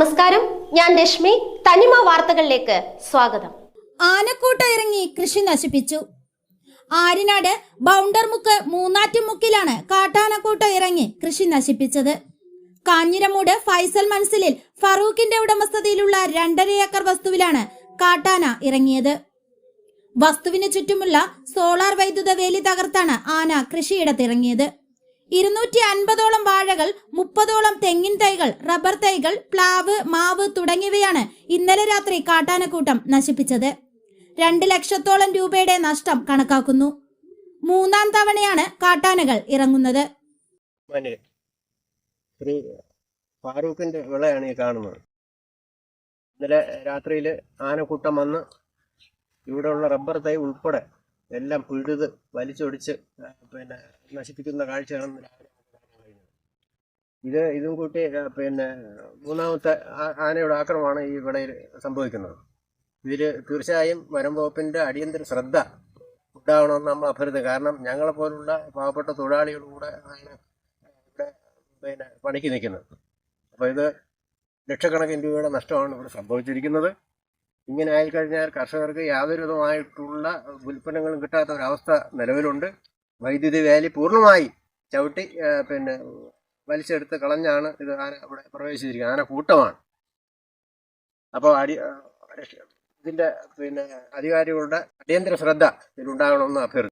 നമസ്കാരം. ഞാൻ രശ്മി. തനിമ വാർത്തകളിലേക്ക് സ്വാഗതം. ആനക്കൂട്ട ഇറങ്ങി കൃഷി നശിപ്പിച്ചു. ആര്യനാട് ബൗണ്ടർമുക്ക് മൂന്നാറ്റുമുക്കിലാണ് കാട്ടാനക്കൂട്ട ഇറങ്ങി കൃഷി നശിപ്പിച്ചത്. കാഞ്ഞിരമൂട് ഫൈസൽ മൻസിലിൽ ഫറൂഖിന്റെ ഉടമസ്ഥതയിലുള്ള രണ്ടര ഏക്കർ വസ്തുവിലാണ് കാട്ടാന ഇറങ്ങിയത്. വസ്തുവിന് ചുറ്റുമുള്ള സോളാർ വൈദ്യുത വേലി തകർത്താണ് ആന കൃഷിയിടത്തിറങ്ങിയത്. ഇരുന്നൂറ്റി അൻപതോളം വാഴകൾ മുപ്പതോളം തെങ്ങിൻ തൈകൾ റബ്ബർ തൈകൾ പ്ലാവ് മാവ് തുടങ്ങിയവയാണ് ഇന്നലെ രാത്രി കാട്ടാനക്കൂട്ടം നശിപ്പിച്ചത്. രണ്ട് ലക്ഷത്തോളം രൂപയുടെ നഷ്ടം കണക്കാക്കുന്നു. മൂന്നാം തവണയാണ് കാട്ടാനകൾ ഇറങ്ങുന്നത്. ഫാറൂഖിന്റെ വിളയാണ് ഈ കാണുന്നത്. ഇന്നലെ രാത്രിയിൽ ആനക്കൂട്ടം വന്ന് ഇവിടെയുള്ള റബ്ബർ തൈ ഉൾപ്പെടെ എല്ലാം പിഴുത് വലിച്ചൊടിച്ച് പിന്നെ നശിപ്പിക്കുന്ന കാഴ്ചയാണ് ഇത് ഇതും കൂട്ടി പിന്നെ മൂന്നാമത്തെ ആനയുടെ ആക്രമമാണ് ഈ വിളയിൽ സംഭവിക്കുന്നത്. ഇതിൽ തീർച്ചയായും വനം വകുപ്പിന്റെ അടിയന്തര ശ്രദ്ധ ഉണ്ടാവണമെന്ന് നമ്മൾ അഭ്യർത്ഥിക്കും കാരണം ഞങ്ങളെ പോലുള്ള പാവപ്പെട്ട തൊഴിലാളികളുടെ ഇവിടെ പിന്നെ പണിക്ക് നിൽക്കുന്നത്. അപ്പോൾ ഇത് ലക്ഷക്കണക്കിന് രൂപയുടെ നഷ്ടമാണ് ഇവിടെ സംഭവിച്ചിരിക്കുന്നത്. ഇങ്ങനെ ആയിക്കഴിഞ്ഞാൽ കർഷകർക്ക് യാതൊരുവിധമായിട്ടുള്ള ഉൽപ്പന്നങ്ങളും കിട്ടാത്ത ഒരവസ്ഥ നിലവിലുണ്ട്. വൈദ്യുതി വേലി പൂർണമായി ചവിട്ടി പിന്നെ വലിച്ചെടുത്ത് കളഞ്ഞാണ് ഇത് ആന ഇവിടെ പ്രവേശിച്ചിരിക്കുന്നത്. ആന കൂട്ടമാണ്. അപ്പോൾ അടി ഇതിന്റെ പിന്നെ അധികാരികളുടെ അടിയന്തര ശ്രദ്ധ ഇതിലുണ്ടാകണമെന്ന് അഭ്യർത്ഥിക്കുന്നു.